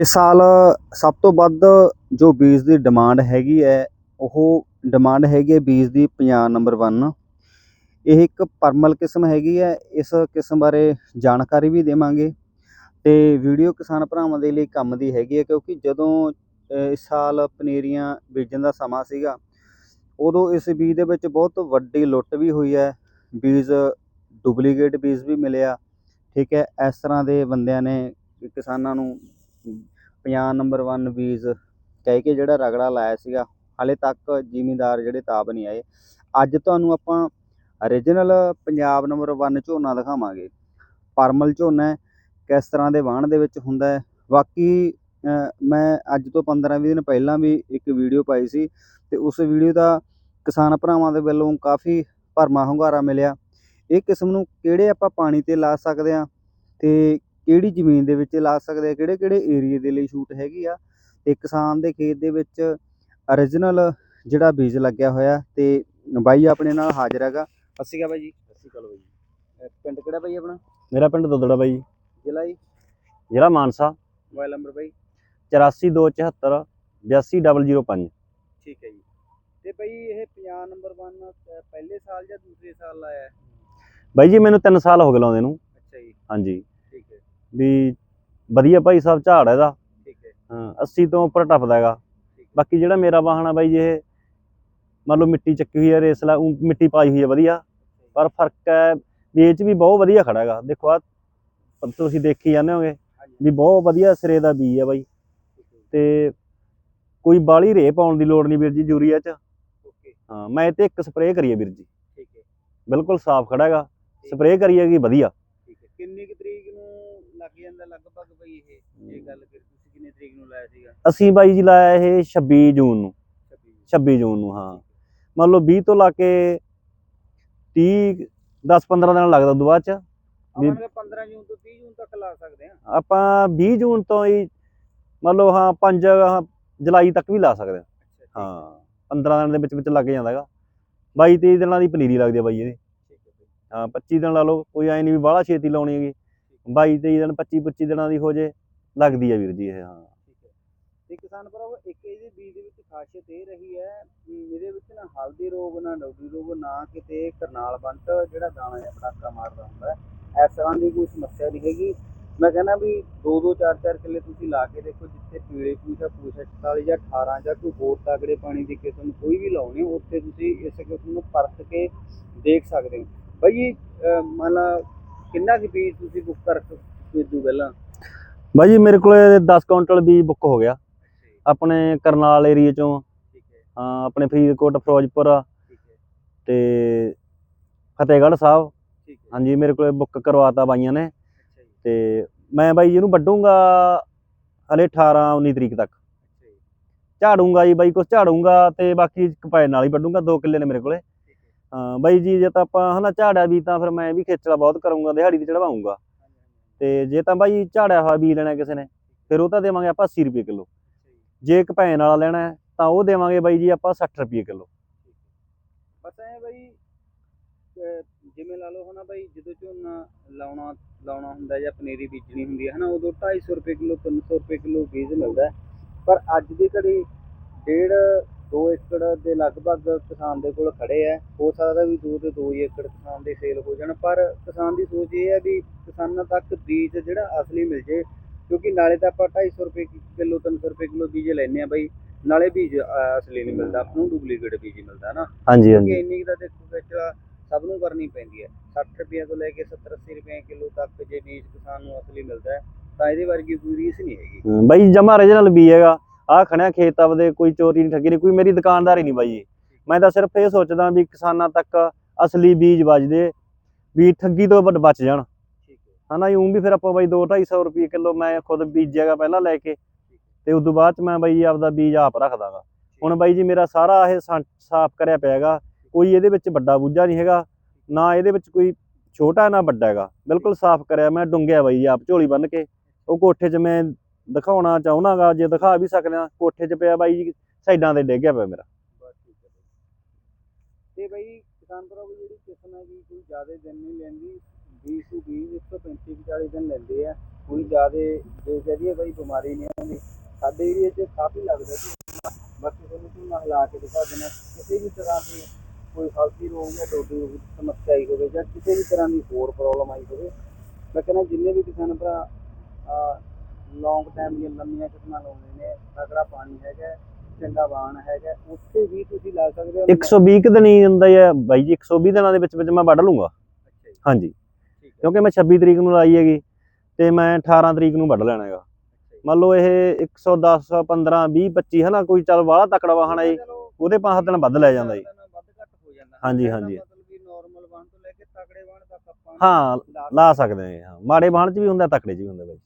ਇਸ ਸਾਲ ਸਭ ਤੋਂ ਵੱਧ ਜੋ ਬੀਜ ਦੀ ਡਿਮਾਂਡ ਹੈਗੀ ਹੈ, ਉਹ ਡਿਮਾਂਡ ਹੈਗੀ ਹੈ ਬੀਜ ਦੀ ਪੰਜਾਬ ਨੰਬਰ ਵਨ। ਇਹ ਇੱਕ ਪਰਮਲ ਕਿਸਮ ਹੈਗੀ ਹੈ, ਇਸ ਕਿਸਮ ਬਾਰੇ ਜਾਣਕਾਰੀ ਵੀ ਦੇਵਾਂਗੇ ਅਤੇ ਵੀਡੀਓ ਕਿਸਾਨ ਭਰਾਵਾਂ ਦੇ ਲਈ ਕੰਮ ਦੀ ਹੈਗੀ ਹੈ, ਕਿਉਂਕਿ ਜਦੋਂ ਇਸ ਸਾਲ ਪਨੀਰੀਆਂ ਬੀਜਣ ਦਾ ਸਮਾਂ ਸੀਗਾ, ਉਦੋਂ ਇਸ ਬੀਜ ਦੇ ਵਿੱਚ ਬਹੁਤ ਵੱਡੀ ਲੁੱਟ ਵੀ ਹੋਈ ਹੈ, ਬੀਜ ਡੁਪਲੀਕੇਟ ਬੀਜ ਵੀ ਮਿਲਿਆ, ਠੀਕ ਹੈ, ਇਸ ਤਰ੍ਹਾਂ ਦੇ ਬੰਦਿਆਂ ਨੇ ਕਿਸਾਨਾਂ ਨੂੰ ਪੰਜਾਬ ਨੰਬਰ 1 ਬੀਜ ਕਹਿ ਕੇ ਜਿਹੜਾ ਰਗੜਾ ਲਾਇਆ ਸੀਗਾ, ਹਾਲੇ ਤੱਕ ਜ਼ਿਮੀਂਦਾਰ ਜਿਹੜੇ ਤਾਬ ਨਹੀਂ ਆਏ। ਅੱਜ ਤੁਹਾਨੂੰ ਆਪਾਂ origignal ਪੰਜਾਬ ਨੰਬਰ 1 ਝੋਨਾ ਦਿਖਾਵਾਂਗੇ। ਪਰਮਲ ਝੋਨਾ ਕਿਸ ਤਰ੍ਹਾਂ ਦੇ ਵਾਹਣ ਦੇ ਵਿੱਚ ਹੁੰਦਾ ਹੈ। ਬਾਕੀ ਮੈਂ ਅੱਜ ਤੋਂ 15-20 ਦਿਨ ਪਹਿਲਾਂ ਵੀ ਇੱਕ ਵੀਡੀਓ ਪਾਈ ਸੀ ਤੇ ਉਸ ਵੀਡੀਓ ਦਾ ਕਿਸਾਨ ਭਰਾਵਾਂ ਦੇ ਵੱਲੋਂ ਕਾਫੀ ਭਰਮਾ ਹੁੰਗਾਰਾ ਮਿਲਿਆ। ਇਹ ਕਿਸਮ ਨੂੰ ਕਿਹੜੇ ਆਪਾਂ ਪਾਣੀ ਤੇ ਲਾ ਸਕਦੇ ਆ ਤੇ ਕਿਹੜੀ ਜ਼ਮੀਨ ਦੇ ਵਿੱਚ ਲਾ ਸਕਦੇ ਆ ਕਿਹੜੇ ਕਿਹੜੇ ਏਰੀਏ ਦੇ ਲਈ ਸ਼ੂਟ ਹੈਗੀ ਆ। ਤੇ ਕਿਸਾਨ ਦੇ ਖੇਤ ਦੇ ਵਿੱਚ origignal ਜਿਹੜਾ ਬੀਜ ਲੱਗਿਆ ਹੋਇਆ ਤੇ ਬਾਈ ਆਪਣੇ ਨਾਲ ਹਾਜ਼ਰ ਹੈਗਾ। ਸ਼੍ਰੀ ਅਕਾਲ ਬਾਈ ਜੀ। ਸ਼੍ਰੀ ਅਕਾਲ ਬਾਈ ਅਹ ਪਿੰਡ ਕਿਹੜਾ ਬਾਈ ਆਪਣਾ? ਮੇਰਾ ਪਿੰਡ ਦੁੱਦੜਾ ਬਾਈ ਜ਼ਿਲ੍ਹਾ ਜੀ? ਜ਼ਿਲ੍ਹਾ ਮਾਨਸਾ। ਮੋਬਾਈਲ ਨੰਬਰ ਬਾਈ। 8427 82005 ਠੀਕ ਹੈ ਜੀ। ਤੇ ਬਾਈ ਇਹ ਪੰਜਾਬ ਨੰਬਰ 1 ਪਹਿਲੇ ਸਾਲ ਜਾਂ ਦੂਸਰੇ ਸਾਲ ਲਾਇਆ ਹੈ? ਬਾਈ ਜੀ ਮੈਨੂੰ 3 ਸਾਲ ਹੋ ਗਏ ਲਾਉਂਦੇ ਨੂੰ। ਅੱਛਾ ਜੀ। ਹਾਂਜੀ। ਵੀ ਵਧੀਆ ਭਾਈ ਸਾਹਿਬ ਝਾੜ ਇਹਦਾ। ਠੀਕ ਹੈ। ਹਾਂ, 80 ਤੋਂ ਉੱਪਰ ਟੱਪਦਾ ਹੈਗਾ। ਬਾਕੀ ਜਿਹੜਾ ਮੇਰਾ ਵਾਹਣ ਆ ਬਾਈ ਜੀ ਇਹ ਮੰਨ ਲਓ ਮਿੱਟੀ ਚੱਕੀ ਹੋਈ ਹੈ ਰੇਸਲਾ ਊਂ ਮਿੱਟੀ ਪਾਈ ਹੋਈ ਹੈ ਵਧੀਆ। ਪਰ ਫ਼ਰਕ ਹੈ ਵੀ ਇਹ ਚ ਵੀ ਬਹੁਤ ਵਧੀਆ ਖੜਾ ਹੈਗਾ। ਦੇਖੋ ਆ ਤੁਸੀਂ ਦੇਖੀ ਜਾਂਦੇ ਹੋਗੇ ਵੀ ਬਹੁਤ ਵਧੀਆ ਸਿਰੇ ਦਾ ਬੀਜ ਹੈ ਬਾਈ ਤੇ ਕੋਈ ਬਾਲੀ ਰੇ ਪਾਉਣ ਦੀ ਲੋੜ ਨਹੀਂ ਵੀਰ ਜੀ ਯੂਰੀਆ ਚ। ਹਾਂ ਮੈਂ ਇਹ ਤੇ ਇੱਕ ਸਪਰੇਅ ਕਰੀ ਹੈ ਵੀਰ ਜੀ। ਠੀਕ ਹੈ। ਬਿਲਕੁਲ ਸਾਫ਼ ਖੜਾ ਹੈਗਾ। ਸਪਰੇਅ ਕਰੀ ਹੈਗੀ ਵਧੀਆ? ਠੀਕ ਹੈ। ਕਿੰਨੀ ਕੁ ਤਰੀਕ ਨੂੰ ਲੱਗ ਜਾਂਦਾ ਲਗਭਗ ਬਈ ਇਹ ਇਹ ਗੱਲ ਕਰ ਤੁਸੀਂ ਕਿੰਨੀ ਤਰੀਕ ਨੂੰ ਲਾਇਆ ਸੀਗਾ? ਅਸੀਂ ਬਾਈ ਜੀ ਲਾਇਆ ਇਹ 26 ਜੂਨ ਨੂੰ। 26 26 ਜੂਨ ਨੂੰ ਹਾਂ। ਮੰਨ ਲਓ 20 ਤੋਂ ਲਾ ਕੇ 30 10 15 ਦਿਨ ਲੱਗਦਾ ਬਾਅਦ ਚ। ਆਪਾਂ 15 ਜੂਨ ਤੋਂ 30 ਜੂਨ ਤੱਕ ਲਾ ਸਕਦੇ ਆ ਆਪਾਂ 20 ਜੂਨ ਤੋਂ ਹੀ ਮੰਨ ਲਓ ਹਾਂ 5 ਜੁਲਾਈ ਤੱਕ ਵੀ ਲਾ ਸਕਦੇ ਹਾਂ। ਹਾਂ। 15 ਦਿਨ ਦੇ ਵਿੱਚ ਵਿੱਚ ਲੱਗ ਜਾਂਦਾ ਹੈਗਾ 22 23 ਦਿਨਾਂ ਦੀ ਪਨੀਰੀ ਲੱਗਦੀ ਹੈ ਬਾਈ ਇਹਦੀ। ਬਈ, ਹਾਂ 25 ਦਿਨ ਲਾ ਲਓ ਕੋਈ ਐ ਨਹੀਂ ਵੀ ਬਾਹਲਾ ਛੇਤੀ ਲਾਉਣੀ ਹੈਗੀ। 22 23 ਦਿਨ 25 25 ਦਿਨਾਂ ਦੀ ਹੋ ਜੇ, ਲੱਗਦੀ ਹੈ ਵੀਰ ਜੀ ਇਹ, ਹਾਂ। ਠੀਕ ਹੈ। ਤੇ ਕਿਸਾਨ ਭਰਾਵੋ, ਇੱਕ ਇਹਦੇ ਬੀਜ ਦੇ ਵਿੱਚ ਖਾਸੀਅਤ ਇਹ ਰਹੀ ਹੈ ਵੀ ਇਹਦੇ ਵਿੱਚ ਨਾ ਹਲਦੀ ਰੋਗ, ਨਾ ਡੌਡੀ ਰੋਗ, ਨਾ ਕਿਤੇ ਕਰਨਾਲ ਬੰਟ, ਜਿਹੜਾ ਦਾਣਾ ਜਾਂ ਪਟਾਕਾ ਮਾਰਦਾ ਹੁੰਦਾ ਹੈ, ਇਸ ਤਰ੍ਹਾਂ ਦੀ ਕੋਈ ਸਮੱਸਿਆ ਨਹੀਂ ਹੈਗੀ। ਮੈਂ ਕਹਿੰਦਾ ਵੀ 2 2 4 4 ਕਿੱਲੇ ਤੁਸੀਂ ਲਾ ਕੇ ਦੇਖੋ, ਜਿੱਥੇ ਪੀਲੇ ਪੂਛ ਆ ਪੂਛ 44 ਜਾਂ 18 ਜਾਂ ਕੋਈ ਹੋਰ ਤਾਗੜੇ ਪਾਣੀ ਦੀ ਕਿਸਮ ਕੋਈ ਵੀ ਲਾਉਣੀ, ਉੱਥੇ ਤੁਸੀਂ ਇਸ ਕਿਸਮ ਨੂੰ ਪਰਤ ਕੇ ਦੇਖ ਸਕਦੇ ਹੋ। ਬਾਈ ਜੀ, ਅਹ ਕਿੰਨਾ ਕੁ ਬੀਜ ਤੁਸੀਂ ਬੁੱਕ ਕਰ ਭੇਜੂ ਪਹਿਲਾਂ? ਬਾਈ ਜੀ ਮੇਰੇ ਕੋਲੇ 10 ਕੁਇੰਟਲ ਬੀਜ ਬੁੱਕ ਹੋ ਗਿਆ। ਆਪਣੇ ਕਰਨਾਲ ਏਰੀਏ ਚੋਂ। ਹੈ। ਆਪਣੇ ਫਰੀਦਕੋਟ ਫਿਰੋਜ਼ਪੁਰ। ਤੇ ਫਤਿਹਗੜ੍ਹ ਸਾਹਿਬ। ਹਾਂਜੀ ਮੇਰੇ ਕੋਲੇ ਬੁੱਕ ਕਰਵਾਤਾ ਬਾਈਆਂ ਨੇ। ਤੇ ਮੈਂ ਬਾਈ ਜੀ ਇਹਨੂੰ ਵੱਢੂੰਗਾ ਹਲੇ 18 19 ਤਰੀਕ ਤੱਕ। ਝਾੜੂੰਗਾ ਜੀ ਬਾਈ ਕੁਛ ਝਾੜੂੰਗਾ ਤੇ ਬਾਕੀ ਕਪਾਏ ਨਾਲ ਹੀ ਵੱਢੂੰਗਾ 2 ਕਿੱਲੇ ਨੇ ਮੇਰੇ ਕੋਲੇ। ਹਾਂ, ਬਾਈ ਜੀ, ਜੇ ਤਾਂ ਆਪਾਂ ਹਨਾ ਝਾੜਿਆ ਵੀ ਤਾਂ ਫਿਰ ਮੈਂ ਵੀ ਖੇਚਲਾ ਬਹੁਤ ਕਰੂੰਗਾ, ਦਿਹਾੜੀ ਤੇ ਚੜਵਾਉਂਗਾ ਤੇ ਜੇ ਤਾਂ ਬਾਈ ਝਾੜਿਆ ਹੋਇਆ ਬੀਜ ਲੈਣਾ ਕਿਸੇ ਨੇ, ਫਿਰ ਉਹ ਤਾਂ ਦੇਵਾਂਗੇ ਆਪਾਂ 80 ਰੁਪਏ ਕਿਲੋ। ਜੇ ਇੱਕ ਭੈਣ ਕਪੈਨ ਵਾਲਾ ਲੈਣਾ ਤਾਂ ਉਹ ਦੇਵਾਂਗੇ ਬਾਈ ਜੀ ਆਪਾਂ 60 ਰੁਪਏ ਕਿਲੋ। ਬਸ ਐ ਬਾਈ ਜਿਵੇਂ ਲਾ ਲਓ ਹਨਾ ਬਾਈ, ਜਦੋਂ ਝੋਨਾ ਲਾਉਣਾ ਲਾਉਣਾ ਹੁੰਦਾ ਜਾਂ ਪਨੀਰੀ ਬੀਜਣੀ ਹੁੰਦੀ ਹੈ ਹਨਾ, ਉਦੋਂ 250 ਰੁਪਏ ਕਿਲੋ 300 ਰੁਪਏ ਕਿਲੋ ਬੀਜ ਮਿਲਦਾ ਪਰ ਅੱਜ ਦੀ ਘੜੀ ਡੇਢ 2 ਏਕੜ ਦੇ ਲਗਭਗ ਕਿਸਾਨ ਦੇ ਕੋਲ ਖੜੇ ਆ। ਹੋ ਸਕਦਾ ਵੀ 2 ਤੇ 2 ਏਕੜ ਕਿਸਾਨ ਦੇ ਸੇਲ ਹੋ ਜਾਣ ਪਰ ਕਿਸਾਨ ਦੀ ਸੋਚ ਇਹ ਹੈ ਵੀ ਕਿਸਾਨਾਂ ਤੱਕ ਬੀਜ ਜਿਹੜਾ ਅਸਲੀ ਮਿਲ ਜੇ ਕਿਉਂਕਿ ਨਾਲੇ ਤਾਂ ਆਪਾਂ 250 ਰੁਪਏ ਕਿਲੋ 300 ਰੁਪਏ ਕਿਲੋ ਬੀਜ ਲੈਨੇ ਆ ਬਈ ਨਾਲੇ ਬੀਜ ਅਸਲੀ ਨਹੀਂ ਮਿਲਦਾ ਆਪਾਂ ਨੂੰ ਡੁਪਲੀਕੇਟ ਬੀਜ ਹੀ ਮਿਲਦਾ ਨਾ। ਹਾਂਜੀ ਕਿਉਂਕਿ ਇੰਨੀ ਤਾਂ ਦੇਖੋ ਵਿੱਚ ਸਭ ਨੂੰ ਕਰਨੀ ਪੈਂਦੀ ਹੈ 60 ਰੁਪਏ ਤੋਂ ਲੈ ਕੇ 70 80 ਰੁਪਏ ਕਿਲੋ ਤੱਕ ਜੇ ਬੀਜ ਕਿਸਾਨ ਨੂੰ ਅਸਲੀ ਮਿਲਦਾ ਤਾਂ ਇਹਦੇ ਵਰਗੀ ਕੋਈ ਰੀਸ ਨਹੀਂ ਹੈਗੀ। ਬਾਈ ਜਮਾ origignal ਬੀ ਹੈਗਾ। ਆ ਖਣਿਆ ਖੇਤ ਆਪਦੇ ਕੋਈ ਚੋਰੀ ਨਹੀਂ ਠੱਗੀ ਨਹੀਂ ਕੋਈ ਮੇਰੀ ਦੁਕਾਨਦਾਰੀ ਨਹੀਂ ਬਾਈ ਮੈਂ ਤਾਂ ਸਿਰਫ ਇਹ ਸੋਚਦਾ ਵੀ ਕਿਸਾਨਾਂ ਤੱਕ ਅਸਲੀ ਬੀਜ ਵੱਜਦੇ ਵੀ ਠੱਗੀ ਤੋਂ ਬਚ ਜਾਣ। ਠੀਕ ਹੈ। ਹਨਾ ਉਹ ਵੀ ਫਿਰ ਆਪਾਂ ਬਾਈ 2 250 ਰੁਪਏ ਕਿਲੋ ਮੈਂ ਖੁਦ ਬੀਜਿਆਗਾ ਪਹਿਲਾਂ ਲੈ ਕੇ ਤੇ ਉਸ ਤੋਂ ਬਾਅਦ ਚ ਮੈਂ ਬਾਈ ਆਪਦਾ ਬੀਜ ਆਪ ਰੱਖਦਾਗਾ। ਹੁਣ ਬਾਈ ਜੀ ਮੇਰਾ ਸਾਰਾ ਇਹ ਸਾ- ਸਾਫ਼ ਕਰਿਆ ਪਿਆ ਹੈਗਾ ਕੋਈ ਇਹਦੇ ਵਿੱਚ ਵੱਡਾ ਬੂਝਾ ਨਹੀਂ ਹੈਗਾ ਨਾ ਇਹਦੇ ਵਿੱਚ ਕੋਈ ਛੋਟਾ ਨਾ ਵੱਡਾ ਹੈਗਾ ਬਿਲਕੁਲ ਸਾਫ਼ ਕਰਿਆ ਮੈਂ ਡੁੰਗਿਆ ਬਾਈ ਜੀ ਆਪ ਝੋਲੀ ਬੰਨ ਕੇ ਉਹ ਕੋਠੇ 'ਚ ਮੈਂ ਦਿਖਾਉਣਾ ਚਾਹੁੰਨਾਗਾ, ਜੇ ਦਿਖਾ ਵੀ ਸਕਦੇ ਆ ਕੋਠੇ 'ਚ ਪਿਆ ਬਾਈ ਜੀ, ਸਾਈਡਾਂ ਤੇ ਡਿੱਗਿਆ ਪਿਆ ਮੇਰਾ। ਬਈ। ਤੇ ਬਈ, ਕਿਸਾਨ ਭਰਾਵੋ, ਜਿਹੜੀ ਕਿਸਮ ਜੀ, ਕੋਈ ਜ਼ਿਆਦਾ ਦਿਨ ਨਹੀਂ ਲੈਂਦੀ 20 ਤੋਂ 20 135 40 ਦਿਨ ਲੈਂਦੇ ਆ। ਕੋਈ ਜ਼ਿਆਦੇ ਜੇ ਕਹਦੀਏ ਬਈ ਬਿਮਾਰੀ ਨਹੀਂ ਆਉਂਦੀ। ਸਾਡੇ ਏਰੀਏ 'ਚ ਕਾਫੀ ਲੱਗਦਾ ਸੀ ਬਾਕੀ ਤੁਹਾਨੂੰ ਝੋਨਾ ਹਿਲਾ ਕੇ ਦਿਖਾ ਦੇਣਾ ਕਿਸੇ ਵੀ ਤਰ੍ਹਾਂ ਦੀ ਕੋਈ ਹਲਕੀ ਰੋਗ ਜਾਂ ਡੋਡੀ ਰੋਗ ਦੀ ਸਮੱਸਿਆ ਆਈ ਹੋਵੇ ਜਾਂ ਕਿਸੇ ਵੀ ਤਰ੍ਹਾਂ ਦੀ ਹੋਰ ਪ੍ਰੋਬਲਮ ਆਈ ਹੋਵੇ, ਮੈਂ ਕਹਿੰਦਾ ਜਿੰਨੇ ਵੀ ਕਿਸਾਨ ਭਰਾ ਲੌਂਗ ਟਾਈਮ ਦੀਆਂ ਲੰਮੀਆਂ ਕਿਸਮਾਂ ਲਾਉਂਦੇ ਨੇ ਤਕੜਾ ਪਾਣੀ ਹੈਗਾ ਚੰਗਾ ਬਾਣ ਹੈਗਾ ਉੱਥੇ ਵੀ ਤੁਸੀਂ ਲਾ ਸਕਦੇ ਹੋ। 120 ਕੁ ਦਿਨ ਹੀ ਹੁੰਦਾ ਹੈ ਬਾਈ ਜੀ 120 ਦਿਨਾਂ ਦੇ ਵਿੱਚ ਵਿੱਚ ਮੈਂ ਵੱਢ ਲੂੰਗਾ। ਹਾਂਜੀ। ਕਿਉਂਕਿ ਮੈਂ 26 ਤਰੀਕ ਨੂੰ ਲਾਈ ਹੈਗੀ ਤੇ ਮੈਂ 18 ਤਰੀਕ ਨੂੰ ਵੱਢ ਲੈਣਾ ਹੈਗਾ। ਮੰਨ ਲਓ ਇਹ 110 15 20 25 ਹਨਾ ਕੋਈ ਚੱਲ ਬਾਹਲਾ ਤਕੜਾ ਵਾਹਣ ਹੈ ਉਹਦੇ ਪੰਜ ਦਿਨ ਵੱਧ ਲੈ ਜਾਂਦਾ ਜੀ। ਹਾਂਜੀ, ਹਾਂਜੀ। ਹਾਂ ਲਾ ਸਕਦੇ ਹਾਂ। ਮਾੜੇ ਵਾਹਣ 'ਚ ਵੀ ਹੁੰਦਾ ਤਕੜੇ 'ਚ ਵੀ ਹੁੰਦਾ ਬਾਈ